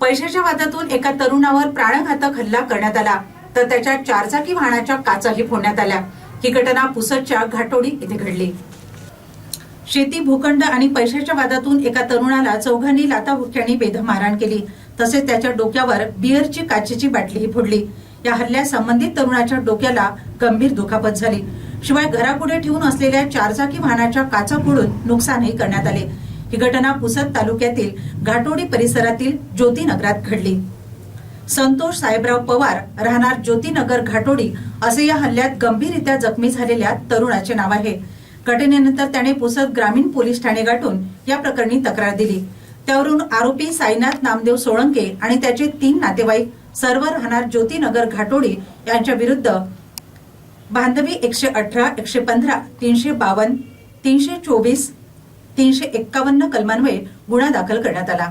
पैशाच्या वादातून एका तरुणावर प्राणघातक हल्ला करण्यात आला. तर त्याच्या चारचाकी वाहनाच्या काचाही फोडण्यात आल्या. ही घटना पुसदच्या घाटोडी येथे घडली. शेती भूखंड आणि पैशाच्या वादातून एका तरुणाला चौघांनी लाताबुक्क्यांनी बेदम मारहाण केली. तसेच त्याच्या डोक्यावर बिअरची काचेची बाटलीही फोडली. या हल्ल्यात संबंधित तरुणाच्या डोक्याला गंभीर दुखापत झाली. शिवाय घरापुढे ठेवून असलेल्या चारचाकी वाहनाच्या काचा फोडून नुकसानही करण्यात आले. ही घटना पुसद तालुक्यातील घाटोडी परिसरातील ज्योतीनगरात घडली. संतोष साहेबराव पवार राहणार ज्योतीनगर घाटोडी असे या हल्ल्यात गंभीररित्या जखमी झालेल्या तरुणाचे नाव आहे. घटनेनंतर त्याने पुसद ग्रामीण पोलीस ठाणे गाठून या प्रकरणी तक्रार दिली. त्यावरून आरोपी साईनाथ नामदेव सोळंके आणि त्याचे तीन नातेवाईक सर्व राहणार ज्योतीनगर घाटोडी यांच्या विरुद्ध बांधवी एकशे अठरा एकशे पंधरा तीनशे बावन्न तीनशे चोवीस तीनशे एक्कावन्न कलमान्वये गुन्हा दाखल करण्यात आला.